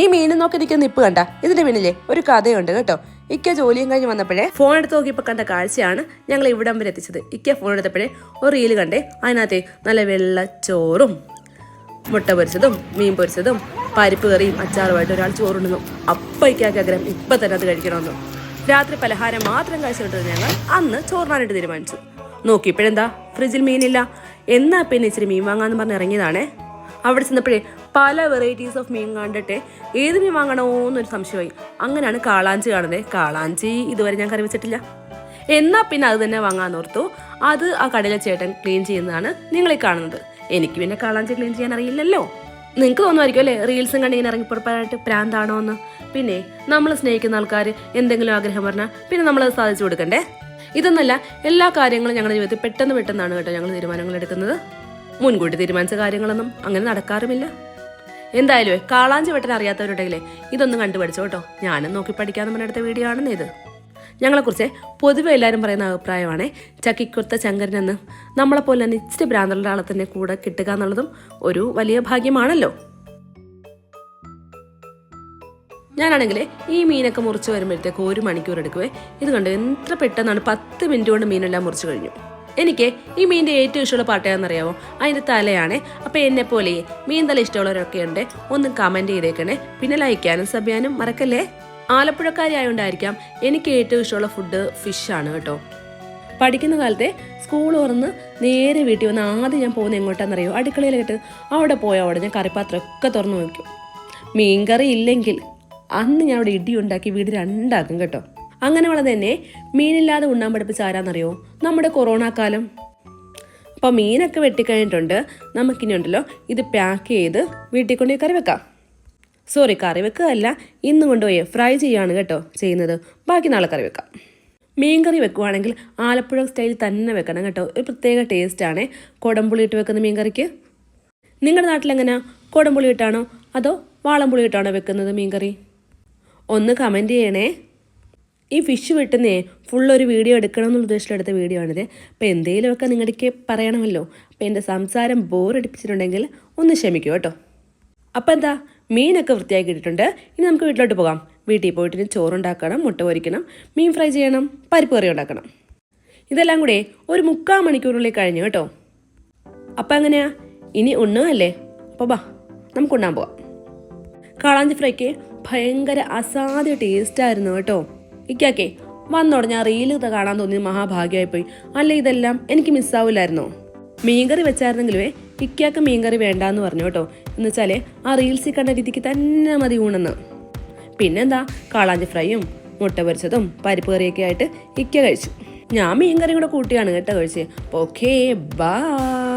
ഈ മീനും നോക്കി നിൽക്കുന്ന നിപ്പ് കണ്ട ഇതിന്റെ പിന്നിലെ ഒരു കഥയുണ്ട് കേട്ടോ. ഇക്ക ജോലിയും കഴിഞ്ഞ് വന്നപ്പോഴേ ഫോൺ എടുത്ത് നോക്കിയപ്പോൾ കണ്ട കാഴ്ചയാണ് ഞങ്ങൾ ഇവിടം വരെ എത്തിച്ചത്. ഇക്ക ഫോൺ എടുത്തപ്പോഴേ ഒരു റീൽ കണ്ടേ അതിനകത്തെ നല്ല വെള്ള ചോറും മുട്ട പൊരിച്ചതും മീൻ പൊരിച്ചതും പരിപ്പ് കറിയും അച്ചാറുമായിട്ട് ഒരാൾ ചോറുണ്ടെന്നു അപ്പം ഇക്കാക്ക് ആഗ്രഹം ഇപ്പം തന്നെ അത് കഴിക്കണമെന്നു. രാത്രി പലഹാരം മാത്രം കഴിച്ചിട്ട് ഞങ്ങൾ അന്ന് ചോറിനാനായിട്ട് തീരുമാനിച്ചു. നോക്കി ഇപ്പോഴെന്താ ഫ്രിഡ്ജിൽ മീനില്ല. എന്നാ പിന്നെ ഇച്ചിരി മീൻ വാങ്ങാന്ന് പറഞ്ഞ് ഇറങ്ങിയതാണേ. അവിടെ ചെന്നപ്പോഴേ പല വെറൈറ്റീസ് ഓഫ് മീൻ കണ്ടിട്ട് ഏത് മീൻ വാങ്ങണോ എന്നൊരു സംശയമായി. അങ്ങനെയാണ് കാളാഞ്ചി കാണുന്നത് കാളാഞ്ചി ഇതുവരെ ഞാൻ കറി വെച്ചിട്ടില്ല. എന്നാൽ പിന്നെ അത് തന്നെ വാങ്ങാൻ ഓർത്തു. അത് ആ കടയിലെ ചേട്ടൻ ക്ലീൻ ചെയ്യുന്നതാണ് നിങ്ങളെ കാണുന്നത്. എനിക്ക് പിന്നെ കാളാഞ്ചി ക്ലീൻ ചെയ്യാൻ അറിയില്ലല്ലോ. നിങ്ങൾക്ക് തോന്നുമായിരിക്കും അല്ലേ? റീൽസും കണ്ടിങ്ങനെ ഇറങ്ങിപ്പുറപ്പായിട്ട് പ്രാന്താണോ എന്ന്. പിന്നെ നമ്മൾ സ്നേഹിക്കുന്ന ആൾക്കാർ എന്തെങ്കിലും ആഗ്രഹം പറഞ്ഞാൽ പിന്നെ നമ്മളത് സാധിച്ചു കൊടുക്കണ്ടേ? ഇതൊന്നല്ല എല്ലാ കാര്യങ്ങളും ഞങ്ങളുടെ ജീവിതത്തിൽ പെട്ടെന്ന് പെട്ടെന്നാണ് കേട്ടോ ഞങ്ങൾ തീരുമാനങ്ങൾ എടുക്കുന്നത് മുൻകൂട്ടി തീരുമാനിച്ച കാര്യങ്ങളൊന്നും അങ്ങനെ നടക്കാറുമില്ല. എന്തായാലും കാളാഞ്ചി വെട്ടൻ അറിയാത്തവരുണ്ടെങ്കിലേ ഇതൊന്നും കണ്ടുപഠിച്ചോ കേട്ടോ. ഞാനും നോക്കി പഠിക്കാമെന്ന് പറഞ്ഞെടുത്ത വീഡിയോ ആണെന്ന് ഇത്. ഞങ്ങളെക്കുറിച്ച് പൊതുവെ എല്ലാവരും പറയുന്ന അഭിപ്രായമാണ് ചക്കിക്കുർത്ത ചങ്കരനെന്ന് നമ്മളെപ്പോലെ തന്നെ ഇച്ചിരി ഭ്രാന്തളുടെ ആളെ തന്നെ കൂടെ കിട്ടുക എന്നുള്ളതും ഒരു വലിയ ഭാഗ്യമാണല്ലോ. ഞാനാണെങ്കിൽ ഈ മീനൊക്കെ മുറിച്ച് വരുമ്പോഴത്തേക്ക് ഒരു മണിക്കൂർ എടുക്കുവേ. ഇത് കണ്ടു എത്ര പെട്ടെന്നാണ് പത്ത് മിനിറ്റ് കൊണ്ട് മീനെല്ലാം മുറിച്ച് കഴിഞ്ഞു. എനിക്ക് ഈ മീനിന്റെ ഏറ്റവും ഇഷ്ടമുള്ള പാട്ട് ഏതാണെന്നറിയാമോ അതിന്റെ തലയാണ്. അപ്പൊ എന്നെ പോലെ മീൻ തല ഇഷ്ടമുള്ളവരൊക്കെ ഉണ്ട്. ഒന്ന് കമന്റ് ചെയ്തേക്കണേ. പിന്നെ ലൈക്കാനും സബ് ചെയ്യാനും മറക്കല്ലേ? ആലപ്പുഴക്കാരി ആയതുകൊണ്ടായിരിക്കാം എനിക്ക് ഏറ്റവും ഇഷ്ടമുള്ള ഫുഡ് ഫിഷാണ് കേട്ടോ. പഠിക്കുന്ന കാലത്തെ സ്കൂൾ തുറന്ന് നേരെ വീട്ടിൽ വന്ന് ആദ്യം ഞാൻ പോകുന്ന എങ്ങോട്ടാണെന്നറിയോ? അടുക്കളയിലായിട്ട് അവിടെ പോയ അവിടെ ഞാൻ കറിപ്പാത്രമൊക്കെ തുറന്നു നോക്കും മീൻകറി ഇല്ലെങ്കിൽ അന്ന് ഞാൻ അവിടെ ഇടി ഉണ്ടാക്കി വീട് രണ്ടാക്കും കേട്ടോ. അങ്ങനെ വളരെ തന്നെ മീനില്ലാതെ ഉണ്ണാൻ പഠിപ്പിച്ച ആരാന്നറിയോ? നമ്മുടെ കൊറോണ കാലം. അപ്പോൾ മീനൊക്കെ വെട്ടിക്കഴിഞ്ഞിട്ടുണ്ട്. നമുക്കിനി ഉണ്ടല്ലോ ഇത് പാക്ക് ചെയ്ത് വീട്ടിൽ കൊണ്ടുപോയി കറി വെക്കാം. സോറി കറി വെക്കുകയല്ല ഇന്ന് കൊണ്ടുപോയി ഫ്രൈ ചെയ്യാണ് കേട്ടോ ചെയ്യുന്നത്. ബാക്കി നാളെ കറി വെക്കാം. മീൻ കറി വെക്കുവാണെങ്കിൽ ആലപ്പുഴ സ്റ്റൈലിൽ തന്നെ വെക്കണം കേട്ടോ. ഒരു പ്രത്യേക ടേസ്റ്റാണ് കുടംപുളി ഇട്ട് വെക്കുന്ന മീൻ കറിക്ക് നിങ്ങളുടെ നാട്ടിലെങ്ങനെയാ കുടംപുളി ഇട്ടാണോ? അതോ വാളംപുളി ഇട്ടാണോ വെക്കുന്നത് മീൻ കറി ഒന്ന് കമന്റ് ചെയ്യണേ. ഈ ഫിഷ് വെട്ടുന്നേ ഫുൾ ഒരു വീഡിയോ എടുക്കണം എന്നുള്ള ഉദ്ദേശത്തിലെടുത്ത വീഡിയോ ആണിത്. അപ്പോൾ എന്തെങ്കിലുമൊക്കെ നിങ്ങൾക്ക് പറയണമല്ലോ. അപ്പോൾ എന്റെ സംസാരം ബോറടിപ്പിച്ചിട്ടുണ്ടെങ്കിൽ ഒന്ന് ക്ഷമിക്കൂ കേട്ടോ. അപ്പം എന്താ? മീനൊക്കെ വൃത്തിയാക്കി ഇട്ടിട്ടുണ്ട് ഇനി നമുക്ക് വീട്ടിലോട്ട് പോകാം. വീട്ടിൽ പോയിട്ട് ചോറുണ്ടാക്കണം മുട്ട പൊരിക്കണം മീൻ ഫ്രൈ ചെയ്യണം പരിപ്പ് കറി ഉണ്ടാക്കണം. ഇതെല്ലാം കൂടെ ഒരു മുക്കാൽ മണിക്കൂറിനുള്ളിൽ കഴിഞ്ഞു കേട്ടോ. അപ്പം എങ്ങനെയാ? ഇനി ഉണ്ണുകയല്ലേ അപ്പോൾ ബാ നമുക്ക് ഉണ്ണാൻ പോവാം കാളാഞ്ചി ഫ്രൈക്ക് ഭയങ്കര അസാധ്യ ടേസ്റ്റായിരുന്നു കേട്ടോ. ഇക്കാക്കേ ആ റീൽ ഇത് കാണാൻ തോന്നിയത് മഹാഭാഗ്യമായിപ്പോയി. അല്ല ഇതെല്ലാം? എനിക്ക് മിസ്സാവില്ലായിരുന്നോ മീൻകറി വെച്ചായിരുന്നെങ്കിലുവേ ഇക്കാക്ക് മീൻകറി വേണ്ടാന്ന് പറഞ്ഞു കേട്ടോ. എന്ന് ആ റീൽസിൽ കണ്ട രീതിക്ക് തന്നെ മതി ഊണെന്ന്. പിന്നെന്താ കാളാഞ്ചി ഫ്രൈയും മുട്ട പൊരിച്ചതും പരിപ്പ് കറിയൊക്കെ ആയിട്ട് ഇക്ക കഴിച്ചു. ഞാൻ മീൻകറി കൂടെ കൂട്ടിയാണ് കേട്ടോ കഴിച്ചത്. Okay bye